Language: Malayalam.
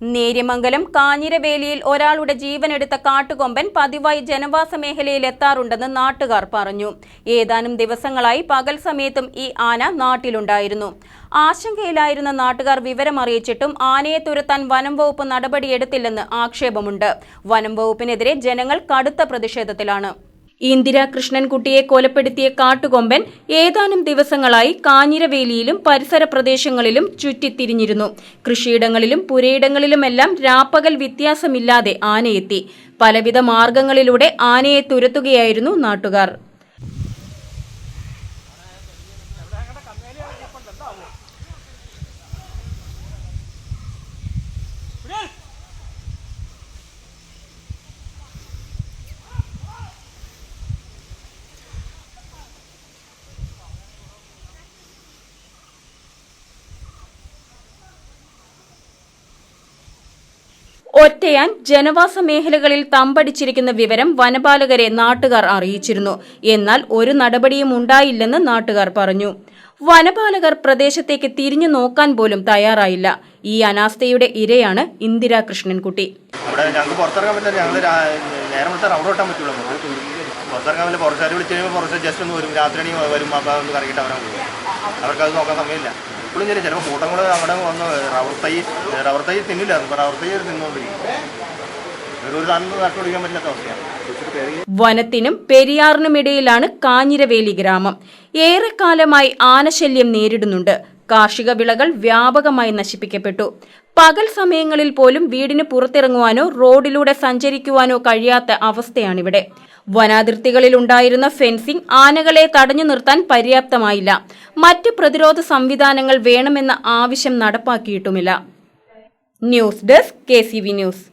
നേര്യമംഗലം കാഞ്ഞിരവേലിയിൽ ഒരാളുടെ ജീവനെടുത്ത കാട്ടുകൊമ്പൻ പതിവായി ജനവാസ മേഖലയിൽ എത്താറുണ്ടെന്ന് നാട്ടുകാർ പറഞ്ഞു. ഏതാനും ദിവസങ്ങളായി പകൽ സമയത്തും ഈ ആന നാട്ടിലുണ്ടായിരുന്നു. ആശങ്കയിലായിരുന്ന നാട്ടുകാർ വിവരമറിയിച്ചിട്ടും ആനയെ തുരത്താൻ വനം വകുപ്പ് നടപടിയെടുത്തില്ലെന്ന് ആക്ഷേപമുണ്ട്. വനം വകുപ്പിനെതിരെ ജനങ്ങൾ കടുത്ത പ്രതിഷേധത്തിലാണ്. ഇന്ദിര കൃഷ്ണൻകുട്ടിയെ കൊലപ്പെടുത്തിയ കാട്ടുകൊമ്പൻ ഏതാനും ദിവസങ്ങളായി കാഞ്ഞിരവേലിയിലും പരിസര പ്രദേശങ്ങളിലും ചുറ്റിത്തിരിഞ്ഞിരുന്നു. കൃഷിയിടങ്ങളിലും പുരയിടങ്ങളിലുമെല്ലാം രാപ്പകൽ വ്യത്യാസമില്ലാതെ ആനയെത്തി. പലവിധ മാർഗങ്ങളിലൂടെ ആനയെ തുരത്തുകയായിരുന്നു നാട്ടുകാർ. ഒറ്റയാൻ ജനവാസ മേഖലകളിൽ തമ്പടിച്ചിരിക്കുന്ന വിവരം വനപാലകരെ നാട്ടുകാർ അറിയിച്ചിരുന്നു. എന്നാൽ ഒരു നടപടിയും ഉണ്ടായില്ലെന്ന് നാട്ടുകാർ പറഞ്ഞു. വനപാലകർ പ്രദേശത്തേക്ക് തിരിഞ്ഞു നോക്കാൻ പോലും തയ്യാറായില്ല. ഈ അനാസ്ഥയുടെ ഇരയാണ് ഇന്ദിരാ കൃഷ്ണൻകുട്ടി ഇവിടെ പുറത്തിറങ്ങാൻ പറ്റില്ല. ഞങ്ങൾ റൗണ്ട് ഓട്ടാൻ പറ്റുള്ളൂ ജസ്റ്റ് ഒന്ന് വരും. വരും. അവർക്ക് നോക്കാൻ സമയമില്ല. ഇപ്പോഴും ചില ചിലപ്പോൾ കൂട്ടം കൂടെ അവിടെ വന്ന് റബ്ബർ തൈ റബ്ബർ തൈ തിന്നില്ലായിരുന്നു റബ്ബർ തിന്നുകൊണ്ടിരിക്കും വനത്തിനും പെരിയാറിനുമിടയിലാണ് കാഞ്ഞിരവേലി ഗ്രാമം. ഏറെക്കാലമായി ആനശല്യം നേരിടുന്നുണ്ട്. കാർഷിക വിളകൾ വ്യാപകമായി നശിപ്പിക്കപ്പെട്ടു. പകൽ സമയങ്ങളിൽ പോലും വീടിന് പുറത്തിറങ്ങുവാനോ റോഡിലൂടെ സഞ്ചരിക്കുവാനോ കഴിയാത്ത അവസ്ഥയാണിവിടെ. വനാതിർത്തികളിൽ ഉണ്ടായിരുന്ന ഫെൻസിംഗ് ആനകളെ തടഞ്ഞു നിർത്താൻ പര്യാപ്തമായില്ല. മറ്റ് പ്രതിരോധ സംവിധാനങ്ങൾ വേണമെന്ന ആവശ്യം നടപ്പാക്കിയിട്ടുമില്ല. News desk K news.